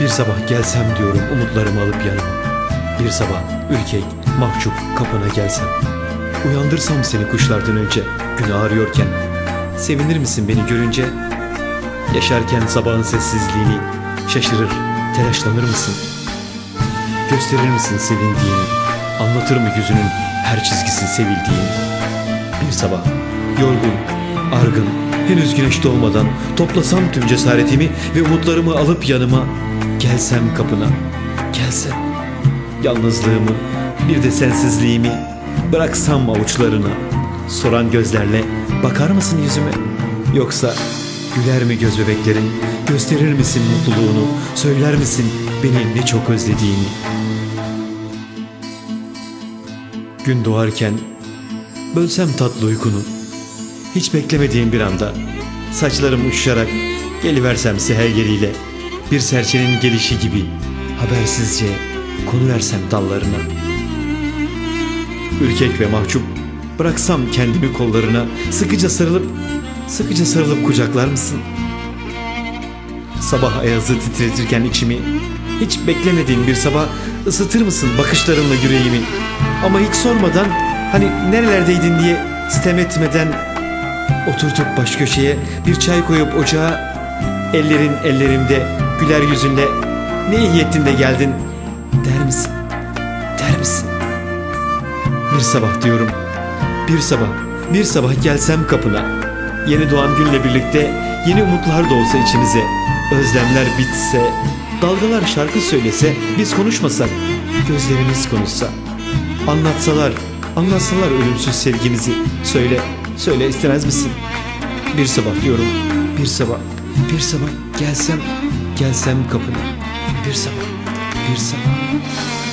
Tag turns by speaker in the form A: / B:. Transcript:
A: Bir sabah gelsem diyorum umutlarımı alıp yanıma. Bir sabah ürkek, mahcup kapına gelsem. Uyandırsam seni kuşlardan önce gün ağrıyorken. Sevinir misin beni görünce? Yaşarken sabahın sessizliğini şaşırır, telaşlanır mısın? Gösterir misin sevindiğini? Anlatır mı yüzünün her çizgisini sevildiğini? Bir sabah yorgun, argın, henüz güneş doğmadan toplasam tüm cesaretimi ve umutlarımı alıp yanıma gelsem kapına, gelsem yalnızlığımı, bir de sensizliğimi bıraksam avuçlarına. Soran gözlerle bakar mısın yüzüme? Yoksa güler mi göz bebeklerin? Gösterir misin mutluluğunu? Söyler misin beni ne çok özlediğini? Gün doğarken bölsem tatlı uykunu. Hiç beklemediğim bir anda saçlarım uçuşarak geliversem seher geliyle bir serçenin gelişi gibi habersizce konuversem dallarına. Ürkek ve mahcup bıraksam kendimi kollarına sıkıca sarılıp sıkıca sarılıp kucaklar mısın? Sabah ayazı titretirken içimi hiç beklemediğin bir sabah ısıtır mısın bakışlarınla yüreğimi? Ama hiç sormadan hani nerelerdeydin diye sitem etmeden oturtup baş köşeye bir çay koyup ocağa ellerin ellerimde güler yüzünle ne iyi ettin de geldin der misin? Der misin? Bir sabah diyorum. Bir sabah, bir sabah gelsem kapına. Yeni doğan günle birlikte yeni umutlar doğsa içimize. Özlemler bitse, dalgalar şarkı söylese, biz konuşmasak, gözlerimiz konuşsa. Anlatsalar, anlatsalar ölümsüz sevgimizi. Söyle, söyle istemez misin? Bir sabah diyorum, bir sabah, bir sabah gelsem, gelsem kapına. Bir sabah, bir sabah.